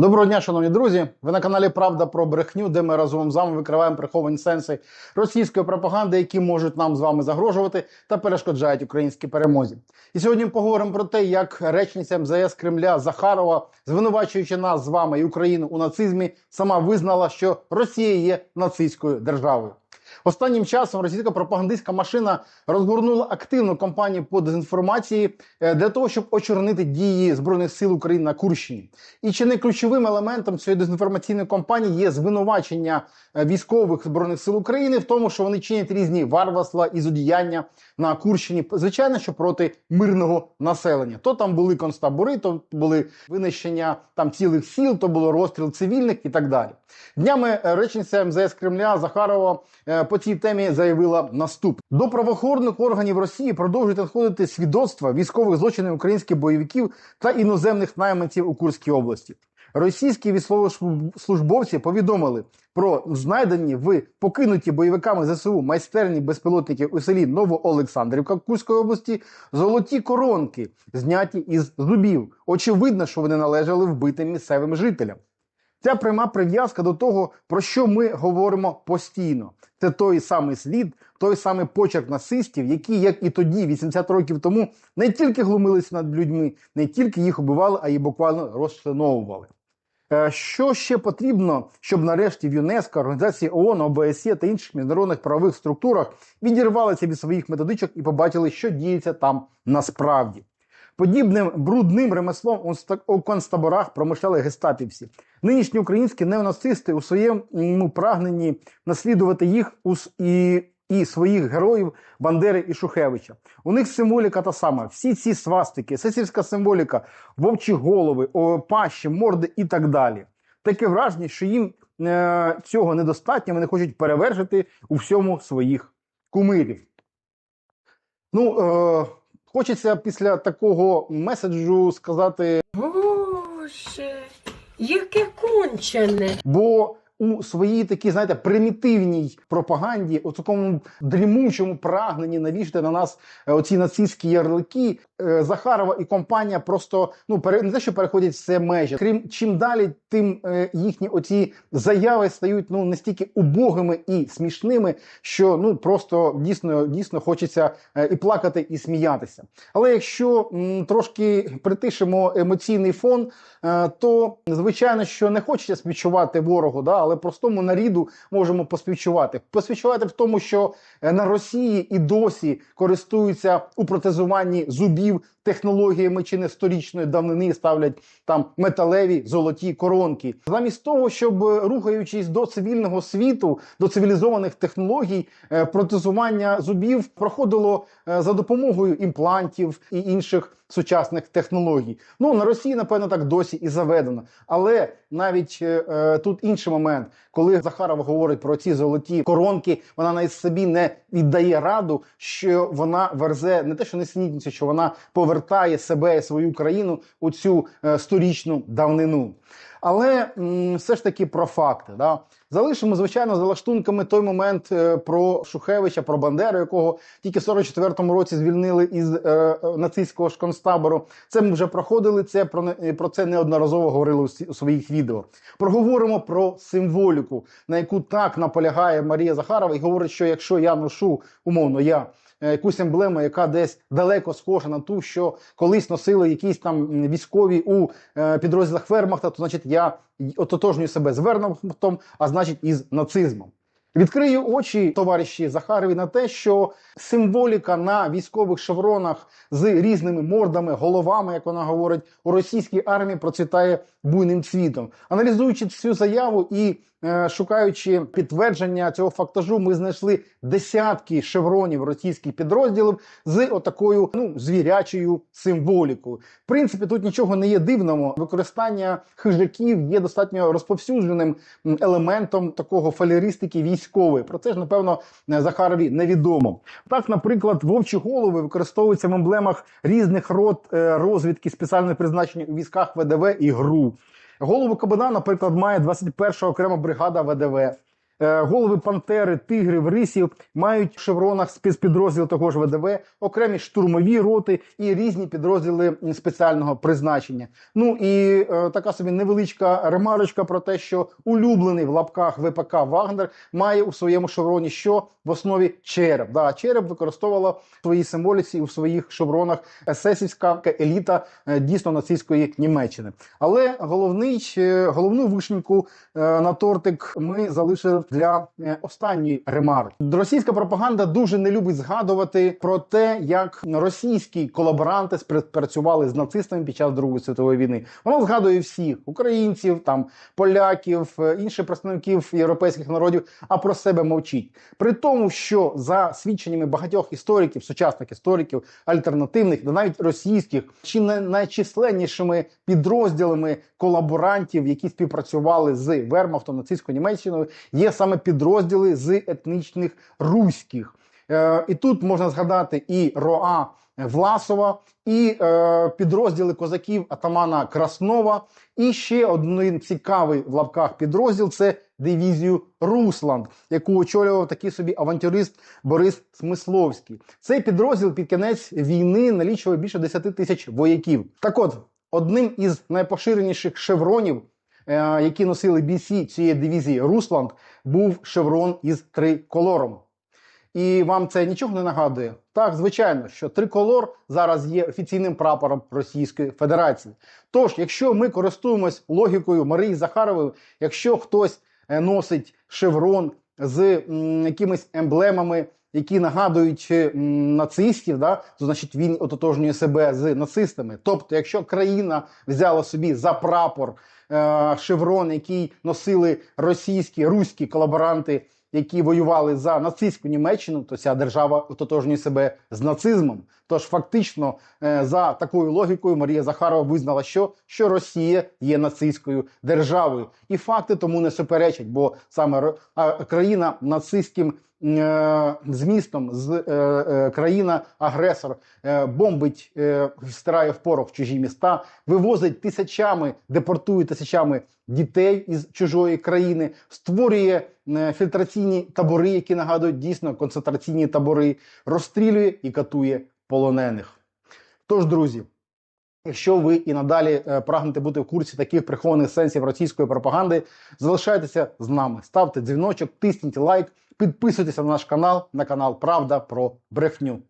Доброго дня, шановні друзі. Ви на каналі Правда про брехню, де ми разом з вами викриваємо приховані сенси російської пропаганди, які можуть нам з вами загрожувати та перешкоджають українській перемозі. І сьогодні поговоримо про те, як речниця МЗС Кремля Захарова, звинувачуючи нас з вами і Україну у нацизмі, сама визнала, що Росія є нацистською державою. Останнім часом російська пропагандистська машина розгорнула активну кампанію по дезінформації е, для того, щоб очорнити дії збройних сил України на Курщині. І чи не ключовим елементом цієї дезінформаційної кампанії є звинувачення е, військових збройних сил України в тому, що вони чинять різні варварства і зодіяння на Курщині, звичайно, що проти мирного населення. То там були концтабори, то були винищення там цілих сіл, то було розстріл цивільних і так далі. Днями е, речниця МЗС Кремля Захарова по цій темі заявила наступне: до правоохоронних органів Росії продовжують надходити свідоцтва військових злочинів українських бойовиків та іноземних найманців у Курській області. Російські військовослужбовці повідомили про знайдені в покинуті бойовиками ЗСУ майстерні безпілотників у селі Новоолександрівка Курської області золоті коронки, зняті із зубів. Очевидно, що вони належали вбитим місцевим жителям. Ця пряма прив'язка до того, про що ми говоримо постійно. Це той самий слід, той самий почерк нацистів, які, як і тоді, 80 років тому, не тільки глумилися над людьми, не тільки їх убивали, а й буквально розчленовували. Е, Що ще потрібно, щоб нарешті в ЮНЕСКО, організації ООН, ОБСЄ та інших міжнародних правових структурах відірвалися від своїх методичок і побачили, що діється там насправді. Подібним брудним ремеслом у концтаборах промишляли гестапівці. Нинішні українські неонацисти у своєму прагненні наслідувати їх і, і своїх героїв Бандери і Шухевича. У них символіка та сама. Всі ці свастики, сесівська символіка, вовчі голови, пащі, морди і так далі. Таке враження, що їм е, цього недостатньо, вони хочуть перевершити у всьому своїх кумирів. Ну, е, хочеться після такого меседжу сказати Боже, яке кончене. Бо у своїй такій, знаєте, примітивній пропаганді, у такому дрімучому прагненні навішати на нас е, оці нацистські ярлики, е, Захарова і компанія просто ну пере не те, що переходять все межі. Крім чим далі, тим е, їхні оці заяви стають ну настільки убогими і смішними, що ну просто дійсно дійсно хочеться і плакати, і сміятися. Але якщо м, трошки притишимо емоційний фон, то звичайно, що не хочеться співчувати ворогу, да, але простому наріду можемо поспівчувати. Поспівчувати в тому, що е, на Росії і досі користуються у протезуванні зубів технологіями чи не сторічної давнини ставлять там металеві золоті коронки. Замість того, щоб е, рухаючись до цивільного світу, до цивілізованих технологій, е, протезування зубів проходило е, за допомогою імплантів і інших сучасних технологій. Ну на Росії, напевно, так досі і заведено. Але навіть е, тут інший момент, коли Захарова говорить про ці золоті коронки, вона навіть собі не віддає раду, що вона верзе не те, що не несенітницю, що вона повертає себе і свою країну у цю е, сторічну давнину. Але все ж таки про факти. Да? Залишимо, звичайно, за лаштунками той момент е, про Шухевича, про Бандеру, якого тільки в 44-му році звільнили із е, нацистського ж концтабору. Це ми вже проходили. Це про, про це неодноразово говорили у, у своїх відео. Проговоримо про символіку, на яку так наполягає Марія Захарова, і говорить, що якщо я ношу умовно я. е, Якусь емблему, яка десь далеко схожа на ту, що колись носили якісь там військові у е, підрозділах Вермахта, то значить я ототожнюю себе з Вермахтом, а значить із нацизмом. Відкрию очі товариші Захарові на те, що символіка на військових шевронах з різними мордами, головами, як вона говорить, у російській армії процвітає буйним цвітом. Аналізуючи цю заяву і шукаючи підтвердження цього фактажу, ми знайшли десятки шевронів російських підрозділів з отакою ну звірячою символікою. В принципі, тут нічого не є дивного. Використання хижаків є достатньо розповсюдженим елементом такого фалеристики військової. Про це ж напевно е, Захарові невідомо. Так, наприклад, вовчі голови використовуються в емблемах різних род е, розвідки спеціального призначення у військах ВДВ і ГРУ. Голову Кабана, наприклад, має 21 окрема бригада ВДВ. Е, Голови пантери, тигрів, рисів мають в шевронах спецпідрозділ того ж ВДВ, окремі штурмові роти і різні підрозділи спеціального призначення. Ну і е, така собі невеличка ремарочка про те, що улюблений в лапках ВПК Вагнер має у своєму шевроні що в основі череп. Да, череп використовувала в своїй символіці у своїх шевронах есесівська еліта е, дійсно нацистської Німеччини. Але головний е, головну вишеньку е, на тортик ми залишили для е, останньої ремарки. Російська пропаганда дуже не любить згадувати про те, як російські колаборанти співпрацювали з нацистами під час Другої світової війни. Вона згадує всіх українців, там поляків, е, інших представників європейських народів, а про себе мовчить. При тому, що за свідченнями багатьох істориків, сучасних істориків, альтернативних, навіть російських, чи не найчисленнішими підрозділами колаборантів, які співпрацювали з Вермахтом нацистською Німеччиною, є саме підрозділи з етнічних руських. Е, і тут можна згадати і Роа Власова, і е, підрозділи козаків атамана Краснова, і ще один цікавий в лапках підрозділ це дивізію Русланд, яку очолював такий собі авантюрист Борис Смисловський. Цей підрозділ під кінець війни налічував більше 10 тисяч вояків. Так от, одним із найпоширеніших шевронів, які носили бійці цієї дивізії Русланд, був шеврон із триколором. І вам це нічого не нагадує? Так, звичайно, що триколор зараз є офіційним прапором Російської Федерації. Тож, якщо ми користуємось логікою Марії Захарової, якщо хтось е, носить шеврон з якимись емблемами, які нагадують е, нацистів, да, то значить він ототожнює себе з нацистами. Тобто, якщо країна взяла собі за прапор е, шеврон, який носили російські руські колаборанти які воювали за нацистську Німеччину, то ця держава ототожнює себе з нацизмом. Тож фактично, е, за такою логікою, Марія Захарова визнала, що, що Росія є нацистською державою, і факти тому не суперечать, бо саме країна нацистським е, змістом, з е, країна-агресор бомбить, стирає в порох чужі міста, вивозить тисячами, депортує тисячами дітей із чужої країни, створює фільтраційні табори, які нагадують дійсно концентраційні табори, розстрілює і катує полонених. Тож, друзі. Якщо ви і надалі е, прагнете бути в курсі таких прихованих сенсів російської пропаганди, залишайтеся з нами, ставте дзвіночок, тисніть лайк, підписуйтеся на наш канал, на канал Правда про брехню.